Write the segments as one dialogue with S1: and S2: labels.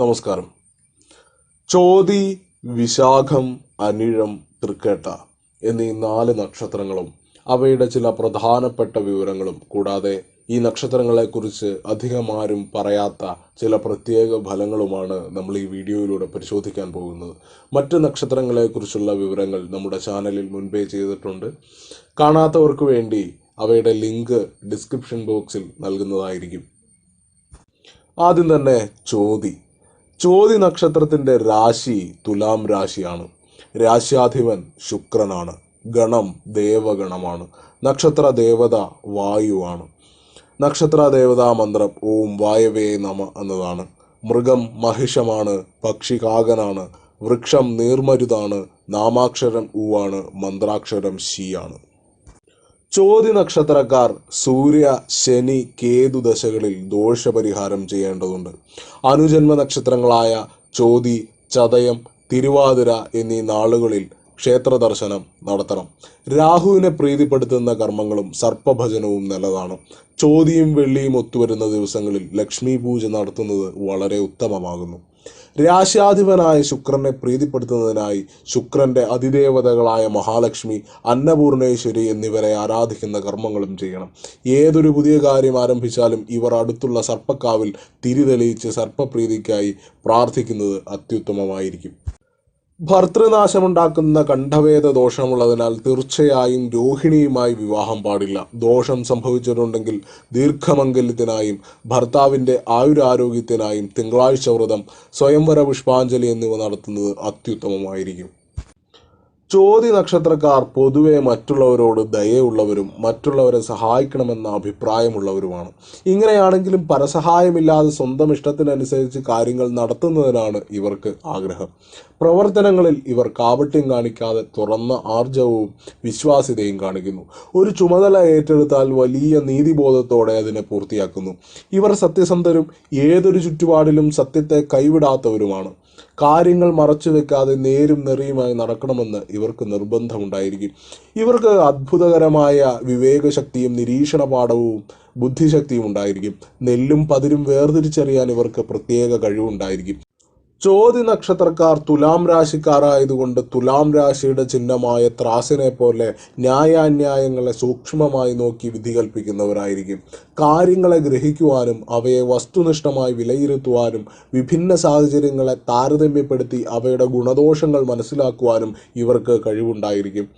S1: നമസ്കാരം. ചോതി വിശാഖം അനിഴം തൃക്കേട്ട എന്നീ നാല് നക്ഷത്രങ്ങളും അവയുടെ ചില പ്രധാനപ്പെട്ട വിവരങ്ങളും കൂടാതെ ഈ നക്ഷത്രങ്ങളെക്കുറിച്ച് അധികം ആരും പറയാത്ത ചില പ്രത്യേക ഫലങ്ങളുമാണ് നമ്മൾ ഈ വീഡിയോയിലൂടെ പരിശോധിക്കാൻ പോകുന്നത്. മറ്റ് നക്ഷത്രങ്ങളെക്കുറിച്ചുള്ള വിവരങ്ങൾ നമ്മുടെ ചാനലിൽ മുൻപേ ചെയ്തിട്ടുണ്ട്. കാണാത്തവർക്ക് വേണ്ടി അവയുടെ ലിങ്ക് ഡിസ്ക്രിപ്ഷൻ ബോക്സിൽ നൽകുന്നതായിരിക്കും. ആദ്യം തന്നെ ചോതി. ചോതി നക്ഷത്രത്തിന്റെ രാശി തുലാം രാശിയാണ്. രാശ്യാധിപൻ ശുക്രനാണ്. ഗണം ദേവഗണമാണ്. നക്ഷത്ര ദേവത വായുവാണ്. നക്ഷത്ര ദേവതാ മന്ത്രം ഓം വായവേ നമ എന്നതാണ്. മൃഗം മഹിഷമാണ്. പക്ഷി കാകനാണ്. വൃക്ഷം നീർമരുതാണ്. നാമാക്ഷരം ഊവാണ്. മന്ത്രാക്ഷരം ശിയാണ്. ചോതി നക്ഷത്രക്കാർ സൂര്യ ശനി കേതു ദശകളിൽ ദോഷപരിഹാരം ചെയ്യേണ്ടതുണ്ട്. അനുജന്മ നക്ഷത്രങ്ങളായ ചോതി ചതയം തിരുവാതിര എന്നീ നാളുകളിൽ ക്ഷേത്ര ദർശനം നടത്തണം. രാഹുവിനെ പ്രീതിപ്പെടുത്തുന്ന കർമ്മങ്ങളും സർപ്പഭജനവും നല്ലതാണ്. ചോതിയും വെള്ളിയും ഒത്തുവരുന്ന ദിവസങ്ങളിൽ ലക്ഷ്മി പൂജ നടത്തുന്നത് വളരെ ഉത്തമമാകുന്നു. രാശാധിപനായ ശുക്രനെ പ്രീതിപ്പെടുത്തുന്നതിനായി ശുക്രന്റെ അതിദേവതകളായ മഹാലക്ഷ്മി അന്നപൂർണേശ്വരി എന്നിവരെ ആരാധിക്കുന്ന കർമ്മങ്ങളും ചെയ്യണം. ഏതൊരു പുതിയ കാര്യം ആരംഭിച്ചാലും ഇവർ അടുത്തുള്ള സർപ്പക്കാവിൽ തിരി തെളിയിച്ച് സർപ്പപ്രീതിക്കായി പ്രാർത്ഥിക്കുന്നത് അത്യുത്തമമായിരിക്കും. ഭർത്തൃനാശമുണ്ടാക്കുന്ന കണ്ഠവേദ ദോഷമുള്ളതിനാൽ തീർച്ചയായും രോഹിണിയുമായി വിവാഹം പാടില്ല. ദോഷം സംഭവിച്ചിട്ടുണ്ടെങ്കിൽ ദീർഘമംഗല്യത്തിനായും ഭർത്താവിന്റെ ആയുരാരോഗ്യത്തിനായും തിങ്കളാഴ്ച വ്രതം സ്വയംവര പുഷ്പാഞ്ജലി എന്നിവ നടത്തുന്നത് അത്യുത്തമമായിരിക്കും. ചോതി നക്ഷത്രക്കാർ പൊതുവെ മറ്റുള്ളവരോട് ദയയുള്ളവരും മറ്റുള്ളവരെ സഹായിക്കണമെന്ന അഭിപ്രായമുള്ളവരുമാണ്. ഇങ്ങനെയാണെങ്കിലും പരസഹായമില്ലാതെ സ്വന്തം ഇഷ്ടത്തിനനുസരിച്ച് കാര്യങ്ങൾ നടത്തുന്നതിനാണ് ഇവർക്ക് ആഗ്രഹം. പ്രവർത്തനങ്ങളിൽ ഇവർ കാപട്യം കാണിക്കാതെ തുറന്ന ആർജവവും വിശ്വാസ്യതയും കാണിക്കുന്നു. ഒരു ചുമതല ഏറ്റെടുത്താൽ വലിയ നീതിബോധത്തോടെ അതിനെ പൂർത്തിയാക്കുന്നു. ഇവർ സത്യസന്ധരും ഏതൊരു ചുറ്റുപാടിലും സത്യത്തെ കൈവിടാത്തവരുമാണ്. കാര്യങ്ങൾ മറച്ചു വെക്കാതെ നേരും നെറിയുമായി നടക്കണമെന്ന് ഇവർക്ക് നിർബന്ധമുണ്ടായിരിക്കും. ഇവർക്ക് അത്ഭുതകരമായ വിവേകശക്തിയും നിരീക്ഷണ പാഠവും ബുദ്ധിശക്തിയും ഉണ്ടായിരിക്കും. നെല്ലും പതിരും വേർതിരിച്ചറിയാൻ ഇവർക്ക് പ്രത്യേക കഴിവുണ്ടായിരിക്കും. ചോതി നക്ഷത്രക്കാർ തുലാം രാശിക്കാരായതുകൊണ്ട് തുലാം രാശിയുടെ ചിഹ്നമായ ത്രാസിനെ പോലെ ന്യായാന്യായങ്ങളെ സൂക്ഷ്മമായി നോക്കി വിധി കൽപ്പിക്കുന്നവരായിരിക്കും കാര്യങ്ങളെ ഗ്രഹിക്കുവാനും അവയെ വസ്തുനിഷ്ഠമായി വിലയിരുത്തുവാനും വിഭിന്ന സാഹചര്യങ്ങളെ താരതമ്യപ്പെടുത്തി അവയുടെ ഗുണദോഷങ്ങൾ മനസ്സിലാക്കുവാനും ഇവർക്ക് കഴിവുണ്ടായിരിക്കും.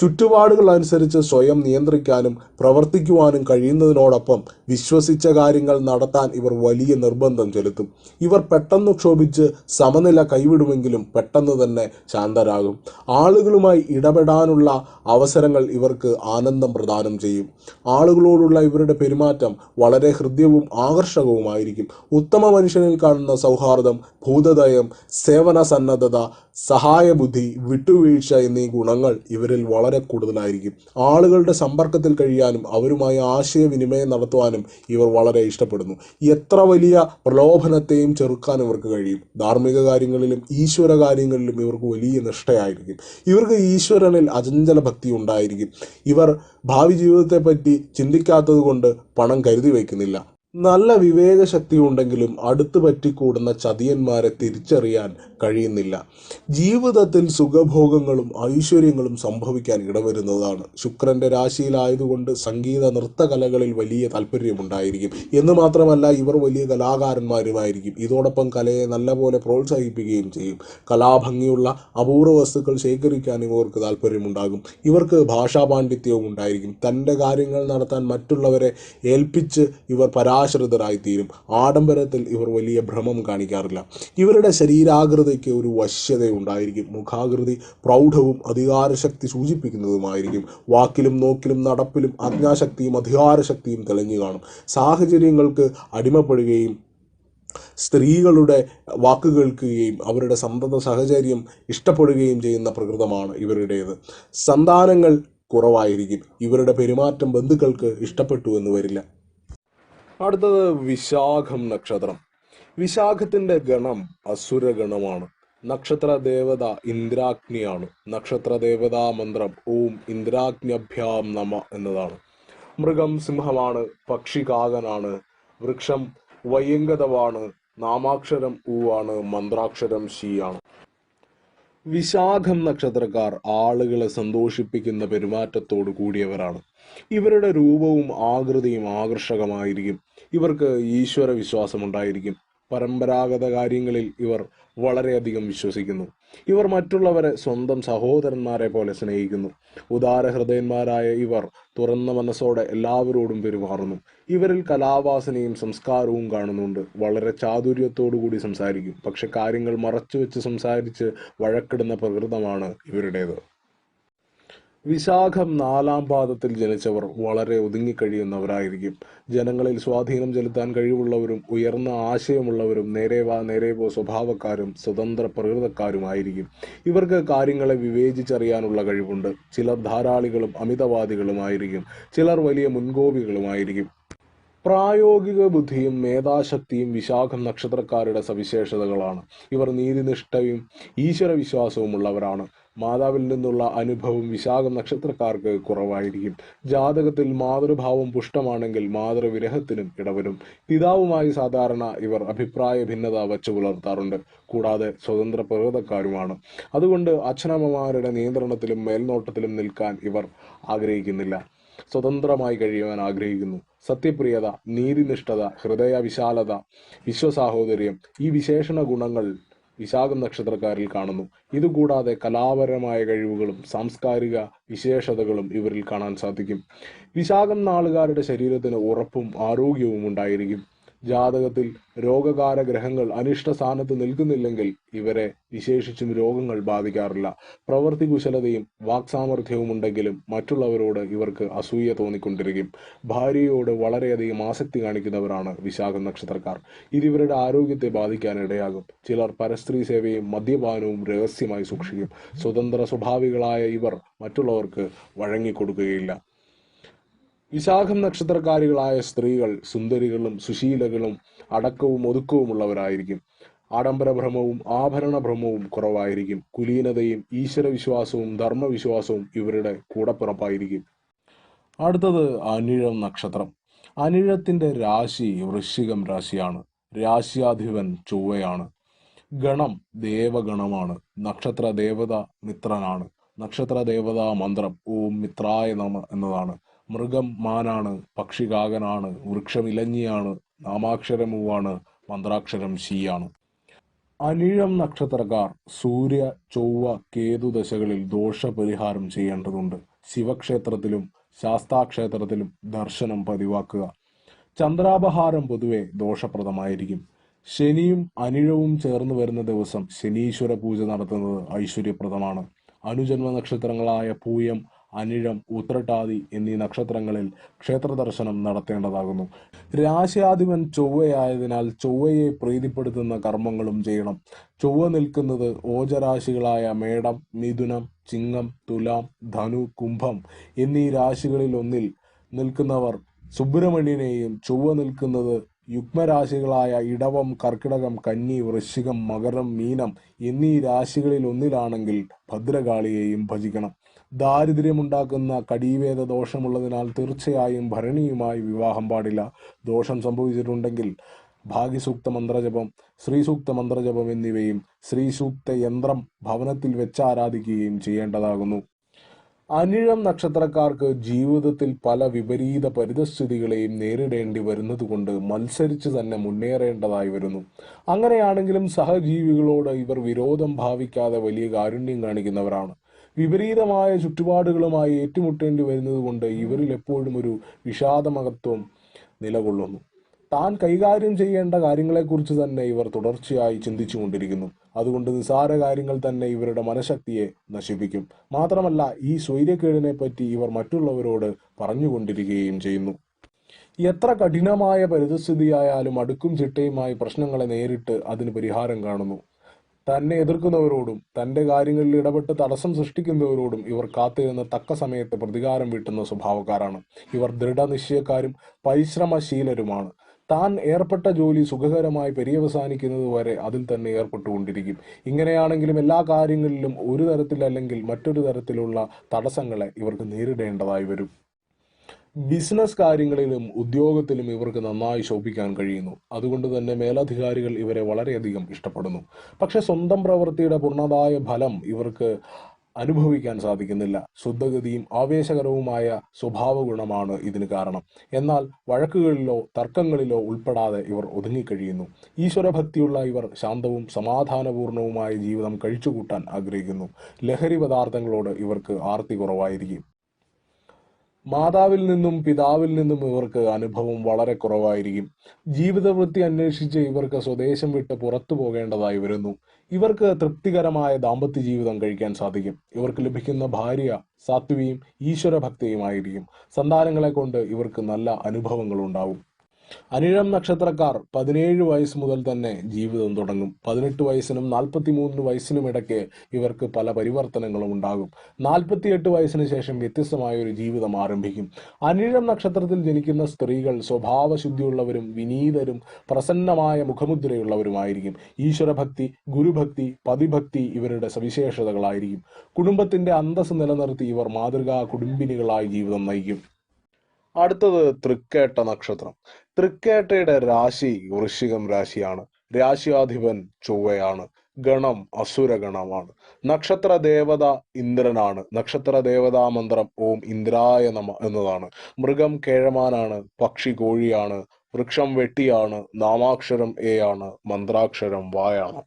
S1: ചുറ്റുപാടുകൾ അനുസരിച്ച് സ്വയം നിയന്ത്രിക്കാനും പ്രവർത്തിക്കുവാനും കഴിയുന്നതിനോടൊപ്പം വിശ്വസിച്ച കാര്യങ്ങൾ നടത്താൻ ഇവർ വലിയ നിർബന്ധം ചെലുത്തും. ഇവർ പെട്ടെന്ന് ക്ഷോഭിച്ച് സമനില കൈവിടുമെങ്കിലും പെട്ടെന്ന് തന്നെ ശാന്തരാകും. ആളുകളുമായി ഇടപെടാനുള്ള അവസരങ്ങൾ ഇവർക്ക് ആനന്ദം പ്രദാനം ചെയ്യും. ആളുകളോടുള്ള ഇവരുടെ പെരുമാറ്റം വളരെ ഹൃദ്യവും ആകർഷകവുമായിരിക്കും. ഉത്തമ മനുഷ്യനിൽ കാണുന്ന സൗഹാർദ്ദം ഭൂതദയം സേവന സന്നദ്ധത സഹായബുദ്ധി വിട്ടുവീഴ്ച എന്നീ ഗുണങ്ങൾ ഇവരിൽ വളരെ കൂടുതലായിരിക്കും. ആളുകളുടെ സമ്പർക്കത്തിൽ കഴിയാനും അവരുമായി ആശയവിനിമയം നടത്തുവാനും ഇവർ വളരെ ഇഷ്ടപ്പെടുന്നു. എത്ര വലിയ പ്രലോഭനത്തെയും ചെറുക്കാൻ ഇവർക്ക് കഴിയും. ധാർമ്മിക കാര്യങ്ങളിലും ഈശ്വര കാര്യങ്ങളിലും ഇവർക്ക് വലിയ നിഷ്ഠയായിരിക്കും. ഇവർക്ക് ഈശ്വരനിൽ അചഞ്ചല ഭക്തി ഉണ്ടായിരിക്കും. ഇവർ ഭാവി ജീവിതത്തെപ്പറ്റി ചിന്തിക്കാത്തത് കൊണ്ട് പണം കരുതി വയ്ക്കുന്നില്ല. നല്ല വിവേകശക്തി ഉണ്ടെങ്കിലും അടുത്ത് പറ്റിക്കൂടുന്ന ചതിയന്മാരെ തിരിച്ചറിയാൻ കഴിയുന്നില്ല. ജീവിതത്തിൽ സുഖഭോഗങ്ങളും ഐശ്വര്യങ്ങളും സംഭവിക്കാൻ ഇടവരുന്നതാണ്. ശുക്രന്റെ രാശിയിലായതുകൊണ്ട് സംഗീത നൃത്തകലകളിൽ വലിയ താല്പര്യമുണ്ടായിരിക്കും. എന്ന് മാത്രമല്ല ഇവർ വലിയ കലാകാരന്മാരുമായിരിക്കും. ഇതോടൊപ്പം കലയെ നല്ലപോലെ പ്രോത്സാഹിപ്പിക്കുകയും ചെയ്യും. കലാഭംഗിയുള്ള അപൂർവ വസ്തുക്കൾ ശേഖരിക്കാൻ ഇവർക്ക് താല്പര്യമുണ്ടാകും. ഇവർക്ക് ഭാഷാ പാണ്ഡിത്യവും ഉണ്ടായിരിക്കും. തന്റെ കാര്യങ്ങൾ നടത്താൻ മറ്റുള്ളവരെ ഏൽപ്പിച്ച് ഇവർ പരാശ്രിതരായി തീരും ആഡംബരത്തിൽ ഇവർ വലിയ ഭ്രമം കാണിക്കാറില്ല. ഇവരുടെ ശരീരാകൃതിക്ക് ഒരു വശ്യതയുണ്ടായിരിക്കും. മുഖാകൃതി പ്രൗഢവും അധികാരശക്തി സൂചിപ്പിക്കുന്നതുമായിരിക്കും. വാക്കിലും നോക്കിലും നടപ്പിലും അജ്ഞാശക്തിയും അധികാരശക്തിയും തെളിഞ്ഞു കാണും. സാഹചര്യങ്ങൾക്ക് അടിമപ്പെടുകയും സ്ത്രീകളുടെ വാക്ക് കേൾക്കുകയും അവരുടെ സന്തത സഹചര്യം ഇഷ്ടപ്പെടുകയും ചെയ്യുന്ന പ്രകൃതമാണ് ഇവരുടേത്. സന്താനങ്ങൾ കുറവായിരിക്കും. ഇവരുടെ പെരുമാറ്റം ബന്ധുക്കൾക്ക് ഇഷ്ടപ്പെട്ടു എന്ന് വരില്ല. അടുത്തത് വിശാഖം നക്ഷത്രം. വിശാഖത്തിന്റെ ഗണം അസുരഗണമാണ്. നക്ഷത്ര ദേവത ഇന്ദ്രാഗ്നിയാണ്. നക്ഷത്ര ദേവതാ മന്ത്രം ഓം ഇന്ദ്രാഗ്നഭ്യാം നമ എന്നതാണ്. മൃഗം സിംഹമാണ് പക്ഷി കാകനാണ് വൃക്ഷം വയ്യങ്കതവാണ് നാമാക്ഷരം ഊ ആണ് മന്ത്രാക്ഷരം ഷി ആണ് വിശാഖം നക്ഷത്രക്കാർ ആളുകളെ സന്തോഷിപ്പിക്കുന്ന പെരുമാറ്റത്തോട് കൂടിയവരാണ്. ഇവരുടെ രൂപവും ആകൃതിയും ആകർഷകമായിരിക്കും. ഇവർക്ക് ഈശ്വര വിശ്വാസമുണ്ടായിരിക്കും പരമ്പരാഗത കാര്യങ്ങളിൽ ഇവർ വളരെയധികം വിശ്വസിക്കുന്നു. ഇവർ മറ്റുള്ളവരെ സ്വന്തം സഹോദരന്മാരെ പോലെ സ്നേഹിക്കുന്നു. ഉദാരഹൃദയന്മാരായ ഇവർ തുറന്ന മനസ്സോടെ എല്ലാവരോടും പെരുമാറുന്നു. ഇവരിൽ കലാവാസനയും സംസ്കാരവും കാണുന്നുണ്ട്. വളരെ കൂടി സംസാരിക്കും. പക്ഷെ കാര്യങ്ങൾ മറച്ചു വെച്ച് സംസാരിച്ച് വഴക്കിടുന്ന പ്രകൃതമാണ് ഇവരുടേത്. വിശാഖം നാലാം പാദത്തിൽ ജനിച്ചവർ വളരെ ഒതുങ്ങിക്കഴിയുന്നവരായിരിക്കും. ജനങ്ങളിൽ സ്വാധീനം ചെലുത്താൻ കഴിവുള്ളവരും ഉയർന്ന ആശയമുള്ളവരും നേരെ വാ നേരെ പോ സ്വഭാവക്കാരും സ്വതന്ത്ര പ്രകൃതക്കാരുമായിരിക്കും. ഇവർക്ക് കാര്യങ്ങളെ വിവേചിച്ചറിയാനുള്ള കഴിവുണ്ട്. ചിലർ ധാരാളികളും അമിതവാദികളുമായിരിക്കും. ചിലർ വലിയ മുൻകോപികളുമായിരിക്കും. പ്രായോഗിക ബുദ്ധിയും മേധാശക്തിയും വിശാഖം നക്ഷത്രക്കാരുടെ സവിശേഷതകളാണ്. ഇവർ നീതിനിഷ്ഠയും ഈശ്വരവിശ്വാസവും ഉള്ളവരാണ് മാതാവിൽ നിന്നുള്ള അനുഭവം വിശാഖം നക്ഷത്രക്കാർക്ക് കുറവായിരിക്കും. ജാതകത്തിൽ മാതൃഭാവം പുഷ്ടമാണെങ്കിൽ മാതൃവിരഹത്തിനും ഇടവരും. പിതാവുമായി സാധാരണ ഇവർ അഭിപ്രായ ഭിന്നത വച്ചു പുലർത്താറുണ്ട്. കൂടാതെ സ്വതന്ത്ര പ്രകൃതക്കാരുമാണ് അതുകൊണ്ട് അച്ഛനമ്മമാരുടെ നിയന്ത്രണത്തിലും മേൽനോട്ടത്തിലും നിൽക്കാൻ ഇവർ ആഗ്രഹിക്കുന്നില്ല. സ്വതന്ത്രമായി കഴിയുവാൻ ആഗ്രഹിക്കുന്നു. സത്യപ്രിയത നീതിനിഷ്ഠത ഹൃദയ വിശാലത വിശ്വസാഹോദര്യം ഈ വിശേഷണ ഗുണങ്ങൾ വിശാഖം നക്ഷത്രക്കാരിൽ കാണുന്നു. ഇതുകൂടാതെ കലാപരമായ കഴിവുകളും സാംസ്കാരിക വിശേഷതകളും ഇവരിൽ കാണാൻ സാധിക്കും. വിശാഖം നാളുകാരുടെ ശരീരത്തിന് ഉറപ്പും ആരോഗ്യവും ഉണ്ടായിരിക്കും. ജാതകത്തിൽ രോഗകാര ഗ്രഹങ്ങൾ അനിഷ്ട സ്ഥാനത്ത് നിൽക്കുന്നില്ലെങ്കിൽ ഇവരെ വിശേഷിച്ചും രോഗങ്ങൾ ബാധിക്കാറില്ല. പ്രവൃത്തി കുശലതയും വാക്സാമർഥ്യവും ഉണ്ടെങ്കിലും മറ്റുള്ളവരോട് ഇവർക്ക് അസൂയ തോന്നിക്കൊണ്ടിരിക്കും. ഭാര്യയോട് വളരെയധികം ആസക്തി കാണിക്കുന്നവരാണ് വിശാഖ നക്ഷത്രക്കാർ. ഇത് ഇവരുടെ ആരോഗ്യത്തെ ബാധിക്കാൻ ഇടയാകും ചിലർ പരസ്ത്രീ സേവയും മദ്യപാനവും രഹസ്യമായി സൂക്ഷിക്കും. സ്വതന്ത്ര സ്വഭാവികളായ ഇവർ മറ്റുള്ളവർക്ക് വഴങ്ങിക്കൊടുക്കുകയില്ല. വിശാഖം നക്ഷത്രക്കാരികളായ സ്ത്രീകൾ സുന്ദരികളും സുശീലകളും അടക്കവും ഒതുക്കവുമുള്ളവരായിരിക്കും. ആഭരണ ഭ്രമവും കുറവായിരിക്കും. കുലീനതയും ഈശ്വരവിശ്വാസവും ധർമ്മവിശ്വാസവും ഇവരുടെ കൂടപ്പിറപ്പായിരിക്കും. അടുത്തത് അനിഴം നക്ഷത്രം. അനിഴത്തിന്റെ രാശി വൃശ്ചികം രാശിയാണ്. രാശ്യാധിപൻ ചൊവ്വയാണ്. ഗണം ദേവഗണമാണ്. നക്ഷത്ര ദേവത മിത്രനാണ്. നക്ഷത്ര ദേവതാ മന്ത്രം ഓം മിത്രായ നമ എന്നതാണ്. മൃഗം മാനാണ് പക്ഷി കാകനാണ് വൃക്ഷം ഇലഞ്ഞിയാണ് നാമാക്ഷരം മൂവാണ് മന്ത്രാക്ഷരം ശീയാണ്. അനിഴം നക്ഷത്രക്കാർ സൂര്യ ചൊവ്വ കേതു ദശകളിൽ ദോഷപരിഹാരം ചെയ്യേണ്ടതുണ്ട്. ശിവക്ഷേത്രത്തിലും ശാസ്താക്ഷേത്രത്തിലും ദർശനം പതിവാക്കുക. ചന്ദ്രാപഹാരം പൊതുവെ ദോഷപ്രദമായിരിക്കും. ശനിയും അനിഴവും ചേർന്ന് വരുന്ന ദിവസം ശനീശ്വര പൂജ നടത്തുന്നത് ഐശ്വര്യപ്രദമാണ്. അനുജന്മ നക്ഷത്രങ്ങളായ പൂയം അനിഴം ഉത്രട്ടാതി എന്നീ നക്ഷത്രങ്ങളിൽ ക്ഷേത്ര ദർശനം നടത്തേണ്ടതാകുന്നു. രാശിയാധിപൻ ചൊവ്വയായതിനാൽ ചൊവ്വയെ പ്രീതിപ്പെടുത്തുന്ന കർമ്മങ്ങളും ചെയ്യണം. ചൊവ്വ നിൽക്കുന്നത് ഓജരാശികളായ മേടം മിഥുനം ചിങ്ങം തുലാം ധനു കുംഭം എന്നീ രാശികളിൽ ഒന്നിൽ നിൽക്കുന്നവർ സുബ്രഹ്മണ്യനെയും ചൊവ്വ നിൽക്കുന്നത് യുഗ്മരാശികളായ ഇടവം കർക്കിടകം കന്നി വൃശ്ചികം മകരം മീനം എന്നീ രാശികളിൽ ഒന്നിലാണെങ്കിൽ ഭദ്രകാളിയെയും ഭജിക്കണം. ദാരിദ്ര്യമുണ്ടാക്കുന്ന കടീവേദ ദോഷമുള്ളതിനാൽ തീർച്ചയായും ഭരണിയുമായി വിവാഹം പാടില്ല. ദോഷം സംഭവിച്ചിട്ടുണ്ടെങ്കിൽ ഭാഗ്യസൂക്ത മന്ത്രജപം ശ്രീസൂക്ത മന്ത്രജപം എന്നിവയും ശ്രീസൂക്ത യന്ത്രം ഭവനത്തിൽ വെച്ച് ആരാധിക്കുകയും ചെയ്യേണ്ടതാകുന്നു. അനിഴം നക്ഷത്രക്കാർക്ക് ജീവിതത്തിൽ പല വിപരീത പരിതസ്ഥിതികളെയും നേരിടേണ്ടി വരുന്നത് കൊണ്ട് മത്സരിച്ച് തന്നെ മുന്നേറേണ്ടതായി വരുന്നു. അങ്ങനെയാണെങ്കിലും സഹജീവികളോട് ഇവർ വിരോധം ഭാവിക്കാതെ വലിയ കാരുണ്യം കാണിക്കുന്നവരാണ്. വിപരീതമായ ചുറ്റുപാടുകളുമായി ഏറ്റുമുട്ടേണ്ടി വരുന്നത് കൊണ്ട് ഇവരിൽ എപ്പോഴും ഒരു വിഷാദമകത്വം നിലകൊള്ളുന്നു. താൻ കൈകാര്യം ചെയ്യേണ്ട കാര്യങ്ങളെക്കുറിച്ച് തന്നെ ഇവർ തുടർച്ചയായി ചിന്തിച്ചുകൊണ്ടിരിക്കുന്നു. അതുകൊണ്ട് നിസാര കാര്യങ്ങൾ തന്നെ ഇവരുടെ മനഃശക്തിയെ നശിപ്പിക്കും. മാത്രമല്ല ഈ സ്വൈര്യക്കേടിനെ പറ്റി ഇവർ മറ്റുള്ളവരോട് പറഞ്ഞുകൊണ്ടിരിക്കുകയും ചെയ്യുന്നു. എത്ര കഠിനമായ പരിതസ്ഥിതിയായാലും അടുക്കും ചിട്ടയുമായി പ്രശ്നങ്ങളെ നേരിട്ട് അതിന് പരിഹാരം കാണുന്നു. തന്നെ എതിർക്കുന്നവരോടും തന്റെ കാര്യങ്ങളിൽ ഇടപെട്ട് തടസ്സം സൃഷ്ടിക്കുന്നവരോടും ഇവർ കാത്തിരുന്ന് തക്ക സമയത്ത് പ്രതികാരം വീട്ടുന്ന സ്വഭാവക്കാരാണ്. ഇവർ ദൃഢനിശ്ചയക്കാരും പരിശ്രമശീലരുമാണ്. താൻ ഏർപ്പെട്ട ജോലി സുഖകരമായി പര്യവസാനിക്കുന്നത് വരെ അതിൽ തന്നെ ഏർപ്പെട്ടുകൊണ്ടിരിക്കും. ഇങ്ങനെയാണെങ്കിലും എല്ലാ കാര്യങ്ങളിലും ഒരു തരത്തിലല്ലെങ്കിൽ മറ്റൊരു തരത്തിലുള്ള തടസ്സങ്ങളെ ഇവർക്ക് നേരിടേണ്ടതായി വരും. ബിസിനസ് കാര്യങ്ങളിലും ഉദ്യോഗത്തിലും ഇവർക്ക് നന്നായി ശോഭിക്കാൻ കഴിയുന്നു. അതുകൊണ്ട് തന്നെ മേലധികാരികൾ ഇവരെ വളരെയധികം ഇഷ്ടപ്പെടുന്നു. പക്ഷെ സ്വന്തം പ്രവൃത്തിയുടെ പൂർണതായ ഫലം ഇവർക്ക് അനുഭവിക്കാൻ സാധിക്കുന്നില്ല. ശുദ്ധഗതിയും ആവേശകരവുമായ സ്വഭാവ ഗുണമാണ് ഇതിന് കാരണം. എന്നാൽ വഴക്കുകളിലോ തർക്കങ്ങളിലോ ഉൾപ്പെടാതെ ഇവർ ഒതുങ്ങിക്കഴിയുന്നു. ഈശ്വരഭക്തിയുള്ള ഇവർ ശാന്തവും സമാധാനപൂർണവുമായ ജീവിതം കഴിച്ചുകൂട്ടാൻ ആഗ്രഹിക്കുന്നു. ലഹരി പദാർത്ഥങ്ങളോട് ഇവർക്ക് ആർത്തി കുറവായിരിക്കും. മാതാവിൽ നിന്നും പിതാവിൽ നിന്നും ഇവർക്ക് അനുഭവം വളരെ കുറവായിരിക്കും. ജീവിതവൃത്തി അന്വേഷിച്ച് ഇവർക്ക് സ്വദേശം വിട്ട് പുറത്തു പോകേണ്ടതായി വരുന്നു. ഇവർക്ക് തൃപ്തികരമായ ദാമ്പത്യ ജീവിതം കഴിക്കാൻ സാധിക്കും. ഇവർക്ക് ലഭിക്കുന്ന ഭാര്യ സാത്വിയും ഈശ്വരഭക്തിയുമായിരിക്കും. സന്താനങ്ങളെ കൊണ്ട് ഇവർക്ക് നല്ല അനുഭവങ്ങൾ ഉണ്ടാവും അനിഴം നക്ഷത്രക്കാർ പതിനേഴ് വയസ്സ് മുതൽ തന്നെ ജീവിതം തുടങ്ങും. പതിനെട്ട് വയസ്സിനും നാൽപ്പത്തിമൂന്ന് വയസ്സിനും ഇടയ്ക്ക് ഇവർക്ക് പല പരിവർത്തനങ്ങളും ഉണ്ടാകും. നാൽപ്പത്തിയെട്ട് വയസ്സിന് ശേഷം വ്യത്യസ്തമായ ഒരു ജീവിതം ആരംഭിക്കും. അനിഴം നക്ഷത്രത്തിൽ ജനിക്കുന്ന സ്ത്രീകൾ സ്വഭാവശുദ്ധിയുള്ളവരും വിനീതരും പ്രസന്നമായ മുഖമുദ്രയുള്ളവരുമായിരിക്കും. ഈശ്വരഭക്തി ഗുരുഭക്തി പതിഭക്തി ഇവരുടെ സവിശേഷതകളായിരിക്കും. കുടുംബത്തിന്റെ അന്തസ് നിലനിർത്തി ഇവർ മാതൃകാ കുടുംബിനികളായി ജീവിതം നയിക്കും. അടുത്തത് തൃക്കേട്ട നക്ഷത്രം. തൃക്കേട്ടയുടെ രാശി വൃശ്ചികം രാശിയാണ്. രാശിയാധിപൻ ചൊവ്വയാണ്. ഗണം അസുരഗണമാണ് നക്ഷത്ര ദേവത ഇന്ദ്രനാണ്. നക്ഷത്ര ദേവതാ മന്ത്രം ഓം ഇന്ദ്രായ നമ എന്നതാണ്. മൃഗം കേഴമാനാണ്. പക്ഷി കോഴിയാണ്. വൃക്ഷം വെട്ടിയാണ്. നാമാക്ഷരം എ ആണ്. മന്ത്രാക്ഷരം വായാണ്.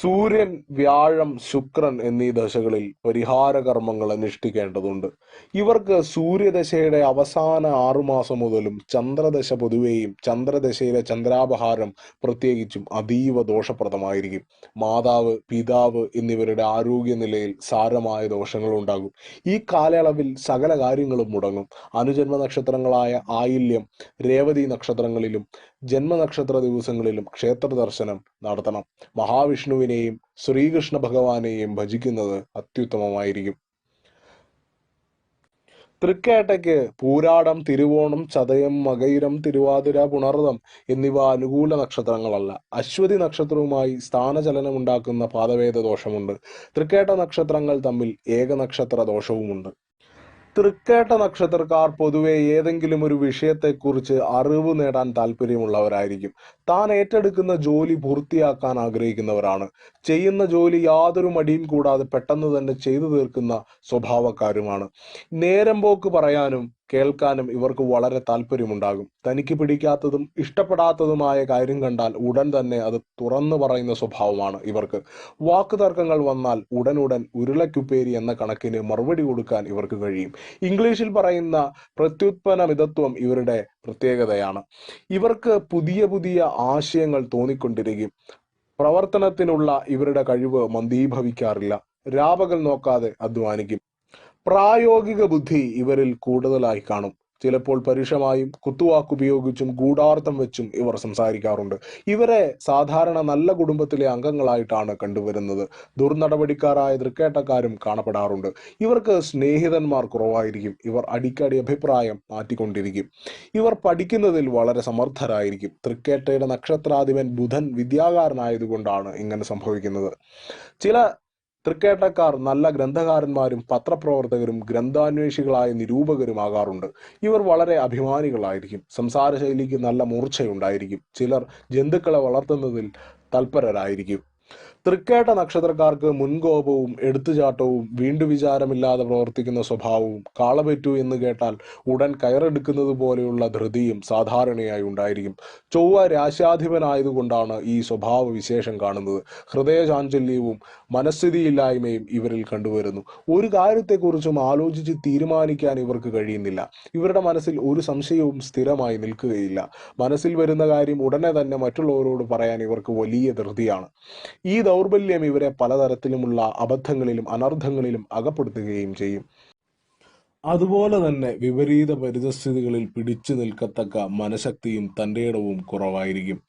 S1: സൂര്യൻ വ്യാഴം ശുക്രൻ എന്നീ ദശകളിൽ പരിഹാര കർമ്മങ്ങൾ അനുഷ്ഠിക്കേണ്ടതുണ്ട്. ഇവർക്ക് സൂര്യദശയുടെ അവസാന ആറുമാസം മുതലും ചന്ദ്രദശ പൊതുവെയും ചന്ദ്രദശയിലെ ചന്ദ്രാപഹാരം പ്രത്യേകിച്ചും അതീവ ദോഷപ്രദമായിരിക്കും. മാതാവ് പിതാവ് എന്നിവരുടെ ആരോഗ്യനിലയിൽ സാരമായ ദോഷങ്ങൾ ഉണ്ടാകും. ഈ കാലയളവിൽ സകല കാര്യങ്ങളും മുടങ്ങും. അനുജന്മ നക്ഷത്രങ്ങളായ ആയില്യം രേവതി നക്ഷത്രങ്ങളിലും ജന്മനക്ഷത്ര ദിവസങ്ങളിലും ക്ഷേത്ര ദർശനം നടത്തണം. മഹാവിഷ്ണുവിനെയും ശ്രീകൃഷ്ണ ഭഗവാനെയും ഭജിക്കുന്നത് അത്യുത്തമമായിരിക്കും. തൃക്കേട്ടയ്ക്ക് പൂരാടം തിരുവോണം ചതയം മകയിരം തിരുവാതിര പുണർതം എന്നിവ അനുകൂല നക്ഷത്രങ്ങളല്ല. അശ്വതി നക്ഷത്രവുമായി സ്ഥാനചലനം ഉണ്ടാക്കുന്ന പാദവേദ ദോഷമുണ്ട് തൃക്കേട്ട നക്ഷത്രങ്ങൾ തമ്മിൽ ഏക നക്ഷത്ര ദോഷവുമുണ്ട് തൃക്കേട്ട നക്ഷത്രക്കാർ പൊതുവെ ഏതെങ്കിലും ഒരു വിഷയത്തെക്കുറിച്ച് അറിവ് നേടാൻ താല്പര്യമുള്ളവരായിരിക്കും. താൻ ഏറ്റെടുക്കുന്ന ജോലി പൂർത്തിയാക്കാൻ ആഗ്രഹിക്കുന്നവരാണ്. ചെയ്യുന്ന ജോലി യാതൊരു മടിയും കൂടാതെ പെട്ടെന്ന് തന്നെ ചെയ്തു തീർക്കുന്ന സ്വഭാവക്കാരുമാണ്. നേരം പോക്ക് പറയാനും കേൾക്കാനും ഇവർക്ക് വളരെ താല്പര്യമുണ്ടാകും. തനിക്ക് പിടിക്കാത്തതും ഇഷ്ടപ്പെടാത്തതുമായ കാര്യം കണ്ടാൽ ഉടൻ തന്നെ അത് തുറന്നു പറയുന്ന സ്വഭാവമാണ് ഇവർക്ക്. വാക്ക് തർക്കങ്ങൾ വന്നാൽ ഉടനുടൻ ഉരുളക്കുപ്പേരി എന്ന കണക്കിന് മറുപടി കൊടുക്കാൻ ഇവർക്ക് കഴിയും. ഇംഗ്ലീഷിൽ പറയുന്ന പ്രത്യുത്പന്ന മിതത്വം ഇവരുടെ പ്രത്യേകതയാണ്. ഇവർക്ക് പുതിയ പുതിയ ആശയങ്ങൾ തോന്നിക്കൊണ്ടിരിക്കും. പ്രവർത്തനത്തിനുള്ള ഇവരുടെ കഴിവ് മന്ദീഭവിക്കാറില്ല. രാപകൽ നോക്കാതെ അധ്വാനിക്കും. പ്രായോഗിക ബുദ്ധി ഇവരിൽ കൂടുതലായി കാണും. ചിലപ്പോൾ പരുഷമായും കുത്തുവാക്കുപയോഗിച്ചും ഗൂഢാർത്ഥം വെച്ചും ഇവർ സംസാരിക്കാറുണ്ട്. ഇവരെ സാധാരണ നല്ല കുടുംബത്തിലെ അംഗങ്ങളായിട്ടാണ് കണ്ടുവരുന്നത്. ദുർനടപടിക്കാരായ തൃക്കേട്ടക്കാരും കാണപ്പെടാറുണ്ട്. ഇവർക്ക് സ്നേഹിതന്മാർ കുറവായിരിക്കും. ഇവർ അടിക്കടി അഭിപ്രായം മാറ്റിക്കൊണ്ടിരിക്കും. ഇവർ പഠിക്കുന്നതിൽ വളരെ സമർത്ഥരായിരിക്കും. തൃക്കേട്ടയുടെ നക്ഷത്രാധിപൻ ബുധൻ വിദ്യാകാരനായതുകൊണ്ടാണ് ഇങ്ങനെ സംഭവിക്കുന്നത്. ചില തൃക്കേട്ടക്കാർ നല്ല ഗ്രന്ഥകാരന്മാരും പത്രപ്രവർത്തകരും ഗ്രന്ഥാന്വേഷികളായ നിരൂപകരുമാകാറുണ്ട്. ഇവർ വളരെ അഭിമാനികളായിരിക്കും. സംസാരശൈലിക്ക് നല്ല മൂർച്ചയുണ്ടായിരിക്കും. ചിലർ ജന്തുക്കളെ വളർത്തുന്നതിൽ തൽപരരായിരിക്കും. തൃക്കേട്ട നക്ഷത്രക്കാർക്ക് മുൻകോപവും എടുത്തുചാട്ടവും വീണ്ടു വിചാരമില്ലാതെ പ്രവർത്തിക്കുന്ന സ്വഭാവവും കാളപറ്റു എന്ന് കേട്ടാൽ ഉടൻ കയറെടുക്കുന്നത് പോലെയുള്ള ധൃതിയും സാധാരണയായി ഉണ്ടായിരിക്കും. ചൊവ്വ രാശാധിപനായതുകൊണ്ടാണ് ഈ സ്വഭാവ വിശേഷം കാണുന്നത്. ഹൃദയചാഞ്ചല്യവും മനസ്ഥിതിയില്ലായ്മയും ഇവരിൽ കണ്ടുവരുന്നു. ഒരു കാര്യത്തെക്കുറിച്ചും ആലോചിച്ച് തീരുമാനിക്കാൻ ഇവർക്ക് കഴിയുന്നില്ല. ഇവരുടെ മനസ്സിൽ ഒരു സംശയവും സ്ഥിരമായി നിൽക്കുകയില്ല. മനസ്സിൽ വരുന്ന കാര്യം ഉടനെ തന്നെ മറ്റുള്ളവരോട് പറയാൻ ഇവർക്ക് വലിയ ധൃതിയാണ്. ഈ ദൗർബല്യം ഇവരെ പലതരത്തിലുമുള്ള അബദ്ധങ്ങളിലും അനർത്ഥങ്ങളിലും അകപ്പെടുത്തുകയും ചെയ്യും. അതുപോലെ തന്നെ വിപരീത പരിതസ്ഥിതികളിൽ പിടിച്ചു നിൽക്കത്തക്ക മനഃശക്തിയും തന്റെ ഇടവും കുറവായിരിക്കും.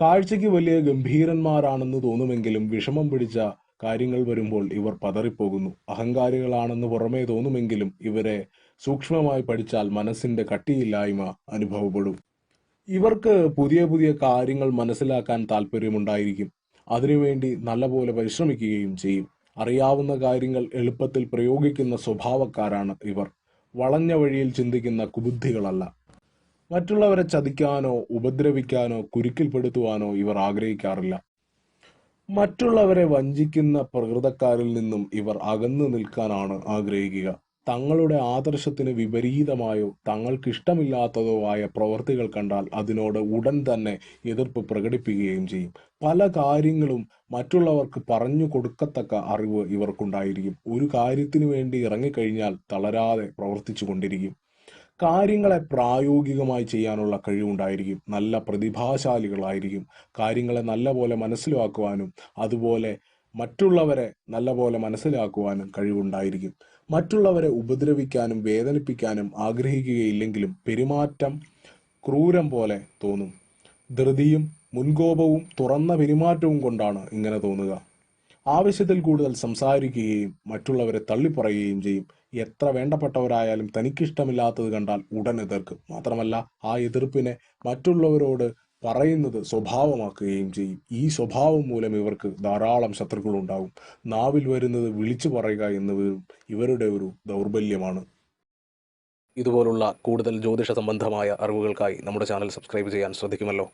S1: കാഴ്ചയ്ക്ക് വലിയ ഗംഭീരന്മാരാണെന്ന് തോന്നുമെങ്കിലും വിഷമം പിടിച്ച കാര്യങ്ങൾ വരുമ്പോൾ ഇവർ പതറിപ്പോകുന്നു. അഹങ്കാരികളാണെന്ന് പുറമേ തോന്നുമെങ്കിലും ഇവരെ സൂക്ഷ്മമായി പഠിച്ചാൽ മനസ്സിന്റെ കട്ടിയില്ലായ്മ അനുഭവപ്പെടും. ഇവർക്ക് പുതിയ പുതിയ കാര്യങ്ങൾ മനസ്സിലാക്കാൻ താല്പര്യമുണ്ടായിരിക്കും അതിനുവേണ്ടി നല്ലപോലെ പരിശ്രമിക്കുകയും ചെയ്യും. അറിയാവുന്ന കാര്യങ്ങൾ എളുപ്പത്തിൽ പ്രയോഗിക്കുന്ന സ്വഭാവക്കാരാണ് ഇവർ. വളഞ്ഞ വഴിയിൽ ചിന്തിക്കുന്ന കുബുദ്ധികളല്ല. മറ്റുള്ളവരെ ചതിക്കാനോ ഉപദ്രവിക്കാനോ കുരുക്കിൽപ്പെടുത്തുവാനോ ഇവർ ആഗ്രഹിക്കാറില്ല. മറ്റുള്ളവരെ വഞ്ചിക്കുന്ന പ്രകൃതക്കാരിൽ നിന്നും ഇവർ അകന്നു നിൽക്കാനാണ് ആഗ്രഹിക്കുക. തങ്ങളുടെ ആദർശത്തിന് വിപരീതമായോ തങ്ങൾക്കിഷ്ടമില്ലാത്തതോ ആയ പ്രവൃത്തികൾ കണ്ടാൽ അതിനോട് ഉടൻ തന്നെ എതിർപ്പ് പ്രകടിപ്പിക്കുകയും ചെയ്യും. പല കാര്യങ്ങളും മറ്റുള്ളവർക്ക് പറഞ്ഞു കൊടുക്കത്തക്ക അറിവ് ഇവർക്കുണ്ടായിരിക്കും. ഒരു കാര്യത്തിനു വേണ്ടി ഇറങ്ങിക്കഴിഞ്ഞാൽ തളരാതെ പ്രവർത്തിച്ചു കൊണ്ടിരിക്കും. കാര്യങ്ങളെ പ്രായോഗികമായി ചെയ്യാനുള്ള കഴിവുണ്ടായിരിക്കും. നല്ല പ്രതിഭാശാലികളായിരിക്കും. കാര്യങ്ങളെ നല്ലപോലെ മനസ്സിലാക്കുവാനും അതുപോലെ മറ്റുള്ളവരെ നല്ലപോലെ മനസ്സിലാക്കുവാനും കഴിവുണ്ടായിരിക്കും. മറ്റുള്ളവരെ ഉപദ്രവിക്കാനും വേദനിപ്പിക്കാനും ആഗ്രഹിക്കുകയില്ലെങ്കിലും പെരുമാറ്റം ക്രൂരം പോലെ തോന്നും. ധൃതിയും മുൻകോപവും തുറന്ന പെരുമാറ്റവും കൊണ്ടാണ് ഇങ്ങനെ തോന്നുക. ആവശ്യത്തിൽ കൂടുതൽ സംസാരിക്കുകയും മറ്റുള്ളവരെ തള്ളിപ്പറയുകയും ചെയ്യും. എത്ര വേണ്ടപ്പെട്ടവരായാലും തനിക്കിഷ്ടമില്ലാത്തത് കണ്ടാൽ ഉടൻ എതിർക്കും. മാത്രമല്ല ആ എതിർപ്പിനെ മറ്റുള്ളവരോട് പറയുന്നത് സ്വഭാവമാക്കുകയും ചെയ്യും. ഈ സ്വഭാവം മൂലം ഇവർക്ക് ധാരാളം ശത്രുക്കളുണ്ടാകും. നാവിൽ വരുന്നത് വിളിച്ചു പറയുക എന്നതും ഇവരുടെ ഒരു ദൗർബല്യമാണ്. ഇതുപോലുള്ള കൂടുതൽ ജ്യോതിഷ സംബന്ധമായ അറിവുകൾക്കായി നമ്മുടെ ചാനൽ സബ്സ്ക്രൈബ് ചെയ്യാൻ ശ്രദ്ധിക്കുമല്ലോ.